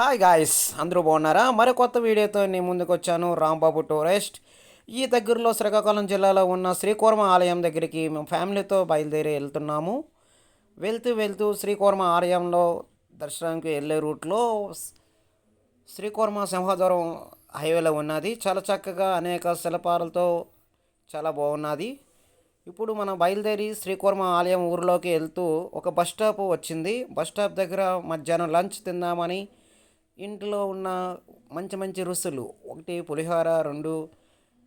Hi guys అందరూ బాగున్నారా? మరి కొత్త వీడియోతో నేను ముందుకు వచ్చాను రాంబాబు టూరిస్ట్. ఈ దగ్గరలో శ్రీకాకుళం జిల్లాలో ఉన్న శ్రీకూర్మ ఆలయం దగ్గరికి మేము ఫ్యామిలీతో బయలుదేరి వెళ్తున్నాము. వెళ్తూ వెళ్తూ శ్రీకూర్మ ఆలయంలో దర్శనానికి వెళ్ళే రూట్లో శ్రీకూర్మ సింహద్వారం హైవేలో ఉన్నది. చాలా చక్కగా అనేక శిల్పాలతో చాలా బాగున్నది. ఇప్పుడు మనం బయలుదేరి శ్రీకూర్మ ఆలయం ఊరిలోకి వెళ్తూ ఒక బస్ స్టాప్ వచ్చింది. బస్ స్టాప్ దగ్గర మధ్యాహ్నం లంచ్ తిందామని ఇంట్లో ఉన్న మంచి మంచి రుసులు ఒకటి పులిహోర రెండు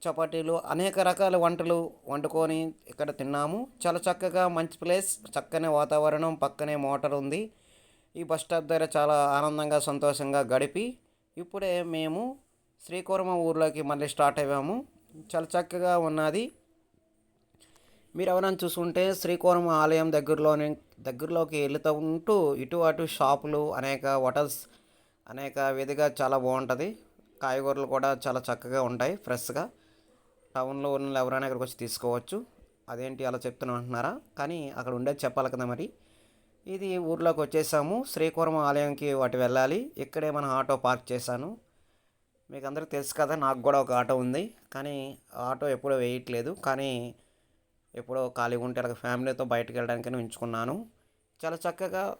చపాతీలు అనేక రకాల వంటలు వండుకొని ఇక్కడ తిన్నాము. చాలా చక్కగా మంచి ప్లేస్ చక్కని వాతావరణం పక్కనే మోటార్ ఉంది. ఈ బస్ స్టాప్ దగ్గర చాలా ఆనందంగా సంతోషంగా గడిపి ఇప్పుడే మేము శ్రీకూర్మ ఊర్లోకి మళ్ళీ స్టార్ట్ అయ్యాము. చాలా చక్కగా ఉన్నది. మీరు ఎవరైనా చూసుకుంటే శ్రీకూర్మ ఆలయం దగ్గరలోని దగ్గరలోకి వెళుతూ ఉంటూ ఇటు అటు షాపులు అనేక హోటల్స్ అనేక విధిగా చాలా బాగుంటుంది. కాయగూరలు కూడా చాలా చక్కగా ఉంటాయి ఫ్రెష్గా. టౌన్లో ఉన్న ఎవరైనా ఇక్కడికి వచ్చి తీసుకోవచ్చు. అదేంటి అలా చెప్తున్నా అంటున్నారా కానీ అక్కడ ఉండేది చెప్పాలి కదా మరి. ఇది ఊర్లోకి వచ్చేసాము. శ్రీకూరం ఆలయంకి వాటి వెళ్ళాలి. ఇక్కడే మన ఆటో పార్క్ చేశాను. మీకు అందరికీ తెలుసు కదా నాకు కూడా ఒక ఆటో ఉంది. కానీ ఆటో ఎప్పుడూ వేయట్లేదు. కానీ ఎప్పుడో ఖాళీగా ఉంటే అలా ఫ్యామిలీతో బయటకు వెళ్ళడానికని ఉంచుకున్నాను. చాలా చక్కగా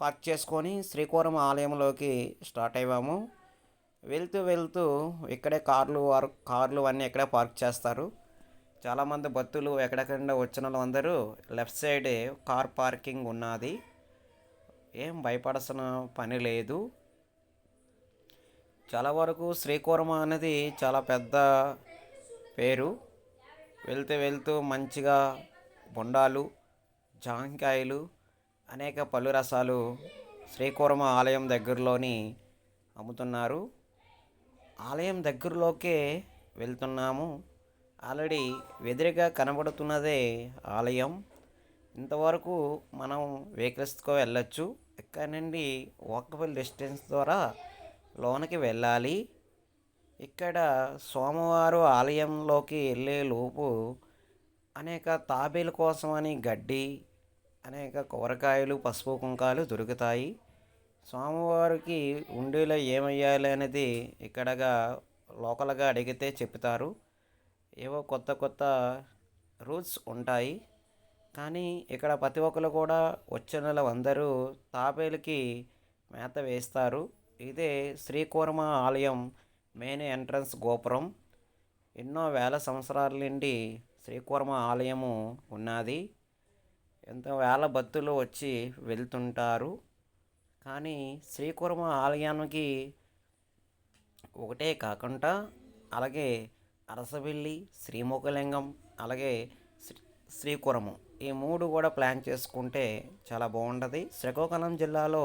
పార్క్ చేసుకొని శ్రీకూరం ఆలయంలోకి స్టార్ట్ అయ్యాము. వెళ్తూ వెళ్తూ ఇక్కడే కార్లు వారు కార్లు అన్నీ ఇక్కడే పార్క్ చేస్తారు. చాలామంది భక్తులు ఎక్కడెక్కడ వచ్చిన వాళ్ళందరూ లెఫ్ట్ సైడ్ కార్ పార్కింగ్ ఉన్నది. ఏం భయపడాల్సిన పని లేదు. చాలా వరకు శ్రీకూర్మ అనేది చాలా పెద్ద పేరు. వెళ్తూ వెళ్తూ మంచిగా బొండాలు జాంకాయలు అనేక పళ్ళు రసాలు శ్రీకూర్మ ఆలయం దగ్గరలోని అమ్ముతున్నారు. ఆలయం దగ్గరలోకే వెళ్తున్నాము. ఆల్రెడీ వెదురుగా కనబడుతున్నదే ఆలయం. ఇంతవరకు మనం వెహికల్స్తో వెళ్ళొచ్చు. ఇక్కడ నుండి వాకబుల్ డిస్టెన్స్ ద్వారా లోనికి వెళ్ళాలి. ఇక్కడ సోమవారం ఆలయంలోకి వెళ్ళే లోపు అనేక తాబేల కోసమని గడ్డి అనేక కూరగాయలు పసుపు కుంకాలు దొరుకుతాయి. స్వామివారికి ఉండేలా ఏమయ్యాలి అనేది ఇక్కడగా లోకల్గా అడిగితే చెప్తారు. ఏవో కొత్త కొత్త రూల్స్ ఉంటాయి. కానీ ఇక్కడ ప్రతి ఒక్కరు కూడా వచ్చిన అందరూ తాబేలకి మేత వేస్తారు. ఇదే శ్రీకూర్మ ఆలయం మెయిన్ ఎంట్రన్స్ గోపురం. ఎన్నో వేల సంవత్సరాల నుండి శ్రీకూర్మ ఆలయము ఉన్నది. ఎంతో వేల భక్తులు వచ్చి వెళ్తుంటారు. కానీ శ్రీకూర్మ ఆలయానికి ఒకటే కాకుండా అలాగే అరసవెల్లి శ్రీముఖలింగం అలాగే శ్రీ శ్రీకురము ఈ మూడు కూడా ప్లాన్ చేసుకుంటే చాలా బాగుంటుంది. శ్రీకాకుళం జిల్లాలో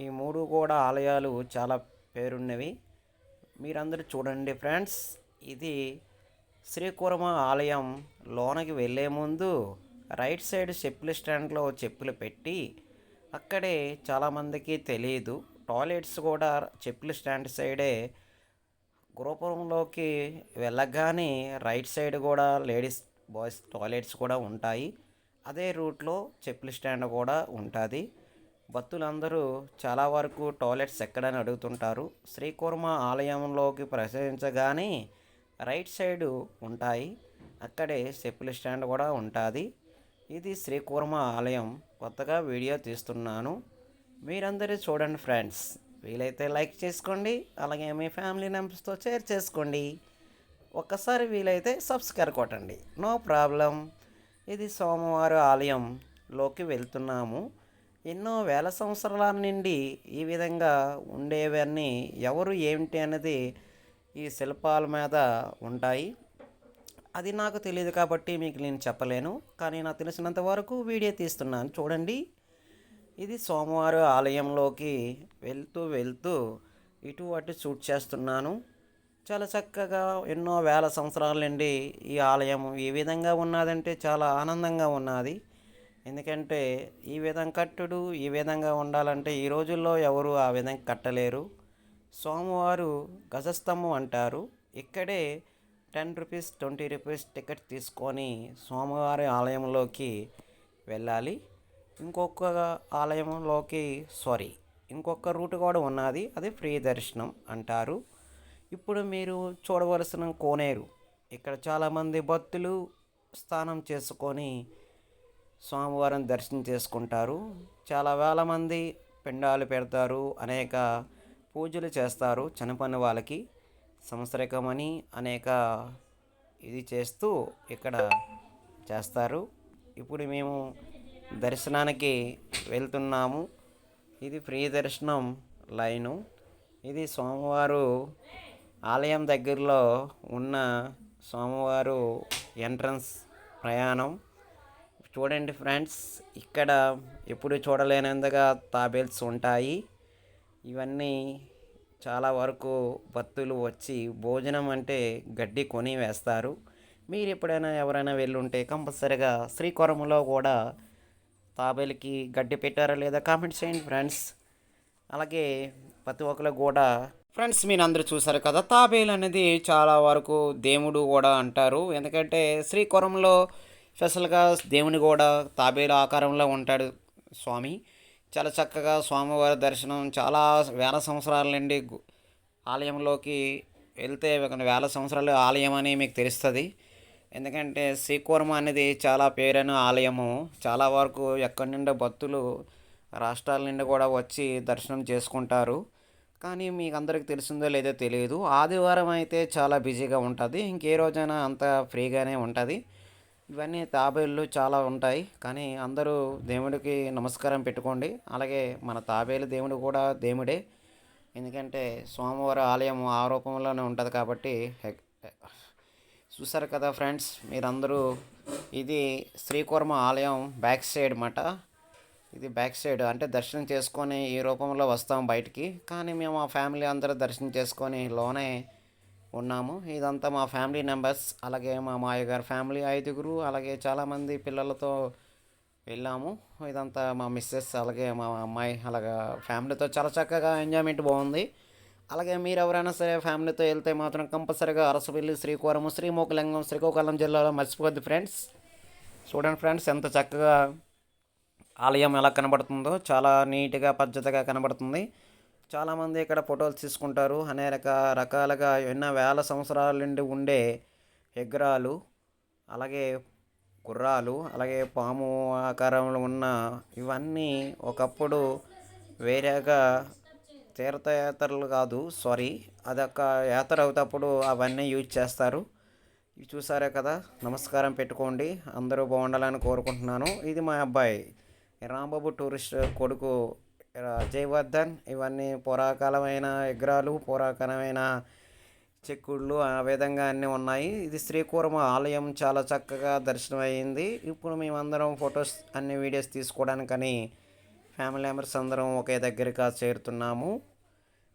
ఈ మూడు కూడా ఆలయాలు చాలా పేరున్నవి. మీరందరూ చూడండి ఫ్రెండ్స్ ఇది శ్రీకురమ ఆలయం లోనకి వెళ్ళే ముందు రైట్ సైడ్ చెప్పుల స్టాండ్లో చెప్పులు పెట్టి అక్కడే చాలామందికి తెలియదు టాయిలెట్స్ కూడా చెప్పుల స్టాండ్ సైడే గృహపురంలోకి వెళ్ళగానే రైట్ సైడ్ కూడా లేడీస్ బాయ్స్ టాయిలెట్స్ కూడా ఉంటాయి. అదే రూట్లో చెప్పుల స్టాండ్ కూడా ఉంటుంది. భక్తులందరూ చాలా వరకు టాయిలెట్స్ ఎక్కడని అడుగుతుంటారు. శ్రీకుర్మ ఆలయంలోకి ప్రవేశించగానే రైట్ సైడు ఉంటాయి. అక్కడే చెప్పుల స్టాండ్ కూడా ఉంటుంది. ఇది శ్రీకూర్మ ఆలయం. కొత్తగా వీడియో తీస్తున్నాను. మీరందరూ చూడండి ఫ్రెండ్స్. వీలైతే లైక్ చేసుకోండి. అలాగే మీ ఫ్యామిలీ మెంబర్స్తో షేర్ చేసుకోండి. ఒక్కసారి వీలైతే సబ్స్క్రైబ్ కొట్టండి. No problem. ఇది సోమవారం ఆలయంలోకి వెళ్తున్నాము. ఎన్నో వేల సంవత్సరాల నుండి ఈ విధంగా ఉండేవన్నీ ఎవరు ఏమిటి అనేది ఈ శిల్పాల మీద ఉంటాయి. అది నాకు తెలియదు కాబట్టి మీకు నేను చెప్పలేను. కానీ నాకు తెలిసినంత వరకు వీడియో తీస్తున్నాను. చూడండి. ఇది సోమవారం ఆలయంలోకి వెళ్తూ వెళ్తూ ఇటు అటు షూట్ చేస్తున్నాను. చాలా చక్కగా ఎన్నో వేల సంవత్సరాల నుండి ఈ ఆలయం. ఈ విధంగా ఉన్నదంటే చాలా ఆనందంగా ఉన్నది. ఎందుకంటే ఈ విధంగా కట్టుడు ఈ విధంగా ఉండాలంటే ఈ రోజుల్లో ఎవరు ఆ విధంగా కట్టలేరు. సోమవారు గజస్తంభం అంటారు. ఇక్కడే ten rupees twenty rupees ticket తీసుకొని సోమవారి ఆలయంలోకి వెళ్ళాలి. ఇంకొక ఆలయంలోకి సారీ ఇంకొక రూట్ కూడా ఉన్నది. అది ఫ్రీ దర్శనం అంటారు. ఇప్పుడు మీరు చూడవలసిన కోనేరు ఇక్కడ చాలామంది భక్తులు స్నానం చేసుకొని స్వామివారం దర్శనం చేసుకుంటారు. చాలా వేల మంది పిండాలు పెడతారు. అనేక పూజలు చేస్తారు. చనిపోయిన వాళ్ళకి సంవత్సరకమని అనేక ఇది చేస్తూ ఇక్కడ చేస్తారు. ఇప్పుడు మేము దర్శనానికి వెళ్తున్నాము. ఇది ఫ్రీ దర్శనం లైను. ఇది సోమవారు ఆలయం దగ్గరలో ఉన్న సోమవారు ఎంట్రన్స్ ప్రయాణం. చూడండి ఫ్రెండ్స్ ఇక్కడ ఎప్పుడు చూడలేనందుగా తాబేల్స్ ఉంటాయి. ఇవన్నీ చాలా వరకు భక్తులు వచ్చి భోజనం అంటే గడ్డి కొని వేస్తారు. మీరు ఎప్పుడైనా ఎవరైనా వెళ్ళుంటే కంపల్సరిగా శ్రీకొరములో కూడా తాబేలుకి గడ్డి పెట్టారా లేదా కామెంట్ చేయండి ఫ్రెండ్స్. అలాగే ప్రతి ఒక్కరు కూడా ఫ్రెండ్స్ మీరు అందరూ చూసారు కదా తాబేలు అనేది చాలా వరకు దేవుడు కూడా అంటారు. ఎందుకంటే శ్రీకొరంలో స్పెషల్గా దేవుని కూడా తాబేలు ఆకారంలో ఉంటాడు స్వామి. చాలా చక్కగా స్వామివారి దర్శనం చాలా వేల సంవత్సరాల నుండి ఆలయంలోకి వెళ్తే వేల సంవత్సరాలు ఆలయం అని మీకు తెలుస్తుంది. ఎందుకంటే శ్రీకూర్మ అనేది చాలా పేరైన ఆలయము. చాలా వరకు ఎక్కడి నుండో భక్తులు రాష్ట్రాల నుండి కూడా వచ్చి దర్శనం చేసుకుంటారు. కానీ మీకు అందరికీ తెలిసిందో లేదో తెలియదు. ఆదివారం అయితే చాలా బిజీగా ఉంటుంది. ఇంకే రోజైనా అంత ఫ్రీగానే ఉంటుంది. ఇవన్నీ తాబేళ్ళు చాలా ఉంటాయి. కానీ అందరూ దేవుడికి నమస్కారం పెట్టుకోండి. అలాగే మన తాబేలు దేవుడు కూడా దేవుడే. ఎందుకంటే స్వామివారి ఆలయం ఆ రూపంలోనే ఉంటుంది కాబట్టి చూసారు కదా ఫ్రెండ్స్ మీరందరూ ఇది శ్రీకూర్మ ఆలయం బ్యాక్ సైడ్ మాట. ఇది బ్యాక్ సైడ్ అంటే దర్శనం చేసుకొని ఈ రూపంలో వస్తాం బయటికి. కానీ మేము మా ఫ్యామిలీ అందరూ దర్శనం చేసుకొని లోనే ఉన్నాము. ఇదంతా మా ఫ్యామిలీ మెంబర్స్ అలాగే మా మాయ గారి ఫ్యామిలీ ఐదుగురు అలాగే చాలామంది పిల్లలతో వెళ్ళాము. ఇదంతా మా మిస్సెస్ అలాగే మా అమ్మాయి అలాగా ఫ్యామిలీతో చాలా చక్కగా ఎంజాయ్మెంట్ బాగుంది. అలాగే మీరు ఎవరైనా సరే ఫ్యామిలీతో వెళ్తే మాత్రం కంపల్సరీగా అరసవెల్లి శ్రీకోరము శ్రీమోకలింగం శ్రీకాకుళం జిల్లాలో మర్చిపోద్ది ఫ్రెండ్స్. చూడండి ఫ్రెండ్స్ ఎంత చక్కగా ఆలయం ఎలా కనబడుతుందో చాలా నీట్గా పద్ధతిగా కనబడుతుంది. చాలామంది ఇక్కడ ఫోటోలు తీసుకుంటారు. అనేక రకాలుగా ఎన్నో వేల సంవత్సరాల నుండి ఉండే విగ్రహాలు అలాగే గుర్రాలు అలాగే పాము ఆకారంలో ఉన్న ఇవన్నీ ఒకప్పుడు వేరేగా తీర్థయాత్రలు కాదు సారీ అదొక యాత్ర అవుతప్పుడు అవన్నీ యూజ్ చేస్తారు. ఇవి చూసారే కదా నమస్కారం పెట్టుకోండి అందరూ బాగుండాలని కోరుకుంటున్నాను. ఇది మా అబ్బాయి రాంబాబు టూరిస్ట్ కొడుకు జయవర్ధన్ ఇవన్నీ పురాకాలమైన విగ్రహాలు పురాతనమైన చెక్కుళ్ళు ఆ విధంగా అన్నీ ఉన్నాయి. ఇది శ్రీకూర్మ ఆలయం చాలా చక్కగా దర్శనం అయ్యింది ఇప్పుడు మేమందరం ఫొటోస్ అన్ని వీడియోస్ తీసుకోవడానికని ఫ్యామిలీ మెంబర్స్ అందరం ఒకే దగ్గరగా చేరుతున్నాము.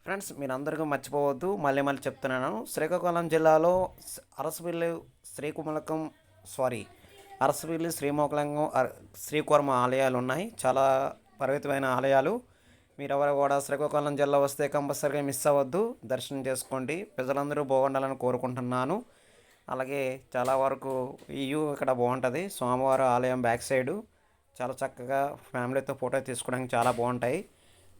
ఫ్రెండ్స్ మీరందరికీ మర్చిపోవద్దు. మళ్ళీ మళ్ళీ చెప్తున్నాను. శ్రీకాకుళం జిల్లాలో స- శ్రీకుమలకం సారీ అరసవిల్లి శ్రీమోకలంగం అర- శ్రీకూర్మ ఆలయాలు ఉన్నాయి. చాలా పవిత్రమైన ఆలయాలు. మీరు ఎవరు కూడా శ్రీకాకుళం జిల్లా వస్తే కంపల్సరీగా మిస్ అవ్వద్దు. దర్శనం చేసుకోండి. ప్రజలందరూ బాగుండాలని కోరుకుంటున్నాను. అలాగే చాలా వరకు ఈ ఇక్కడ బాగుంటుంది. సోమవారం ఆలయం బ్యాక్ సైడు చాలా చక్కగా ఫ్యామిలీతో ఫోటో తీసుకోవడానికి చాలా బాగుంటాయి.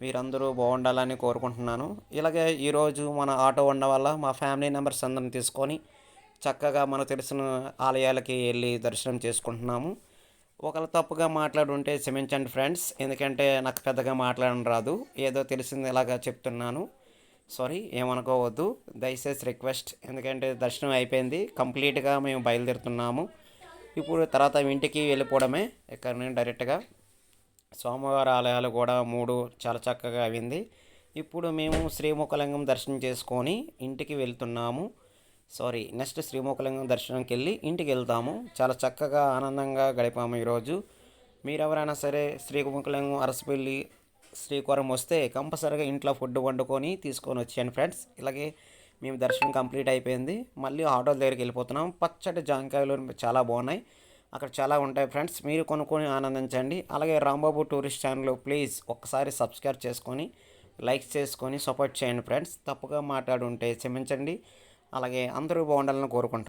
మీరందరూ బాగుండాలని కోరుకుంటున్నాను. ఇలాగే ఈరోజు మన ఆటో ఉండడం వల్ల మా ఫ్యామిలీ మెంబర్స్ అందరం తీసుకొని చక్కగా మనకు తెలిసిన ఆలయాలకి వెళ్ళి దర్శనం చేసుకుంటున్నాము. ఒకరు తప్పుగా మాట్లాడుంటే క్షమించండి ఫ్రెండ్స్. ఎందుకంటే నాకు పెద్దగా మాట్లాడడం రాదు. ఏదో తెలిసింది ఇలాగా చెప్తున్నాను. సారీ ఏమనుకోవద్దు. దయచేసి రిక్వెస్ట్ ఎందుకంటే దర్శనం అయిపోయింది. కంప్లీట్గా మేము బయలుదేరుతున్నాము. ఇప్పుడు తర్వాత ఇంటికి వెళ్ళిపోవడమే. ఇక్కడ నేను డైరెక్ట్గా సోమవారం ఆలయాలు కూడా మూడు చాలా చక్కగా అయింది. ఇప్పుడు మేము శ్రీముఖలింగం దర్శనం చేసుకొని ఇంటికి వెళ్తున్నాము. సారీ నెక్స్ట్ శ్రీమోకలింగం దర్శనంకి వెళ్ళి ఇంటికి వెళ్తాము చాలా చక్కగా ఆనందంగా గడిపాము ఈరోజు. మీరు ఎవరైనా సరే శ్రీముఖలింగం అరసపల్లి శ్రీకారం వస్తే కంపల్సరీగా ఇంట్లో ఫుడ్ వండుకొని తీసుకొని వచ్చాను ఫ్రెండ్స్. ఇలాగే మేము దర్శనం కంప్లీట్ అయిపోయింది. మళ్ళీ ఆటో దగ్గరికి వెళ్ళిపోతున్నాం. పచ్చటి జాంకాయలు చాలా బాగున్నాయి. అక్కడ చాలా ఉంటాయి ఫ్రెండ్స్. మీరు కొనుక్కొని ఆనందించండి. అలాగే రాంబాబు టూరిస్ట్ ఛానల్ ప్లీజ్ ఒక్కసారి సబ్స్క్రైబ్ చేసుకొని లైక్ చేసుకొని సపోర్ట్ చేయండి ఫ్రెండ్స్. తప్పుగా మాట్లాడుంటే క్షమించండి. అలాగే అందరూ బాగుండాలని కోరుకుంటాను